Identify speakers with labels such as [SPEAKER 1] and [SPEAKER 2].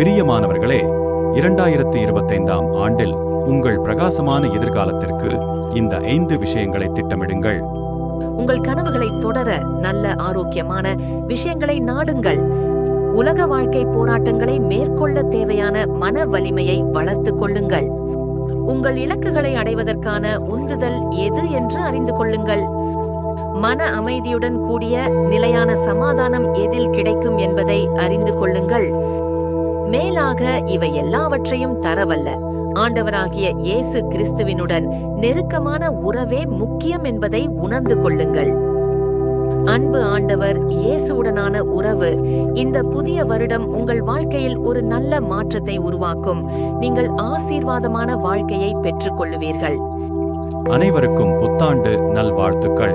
[SPEAKER 1] பிரியமானவர்களே இரண்டாயிரத்து இருபத்தைந்தாம் ஆண்டில் உங்கள் பிரகாசமான எதிர்காலத்திற்கு இந்த ஐந்து விஷயங்களை திட்டமிடுங்கள்.
[SPEAKER 2] உங்கள் கனவுகளை தொடர நல்ல ஆரோக்கியமான விஷயங்களை நாடுங்கள். உலக வாழ்க்கை போராட்டங்களை மேற்கொள்ள தேவையான மன வலிமையை வளர்த்துக் கொள்ளுங்கள். உங்கள் இலக்குகளை அடைவதற்கான உந்துதல் எது என்று அறிந்து கொள்ளுங்கள். மன அமைதியுடன் கூடிய நிலையான சமாதானம் எதில் கிடைக்கும் என்பதை அறிந்து கொள்ளுங்கள். மேலாக இவை எல்லாவற்றையும் தரவல்ல. ஆண்டவராகிய இயேசு கிறிஸ்துவினுடன் நெருக்கமான உறவே முக்கியம் என்பதை உணர்ந்து கொள்ளுங்கள். அன்பு ஆண்டவர் இயேசுவுடனான உறவு இந்த புதிய வருடம் உங்கள் வாழ்க்கையில் ஒரு நல்ல மாற்றத்தை உருவாக்கும். நீங்கள் ஆசீர்வாதமான வாழ்க்கையை பெற்றுக் கொள்ளுவீர்கள்
[SPEAKER 1] அனைவருக்கும் புத்தாண்டு நல்வாழ்த்துக்கள்.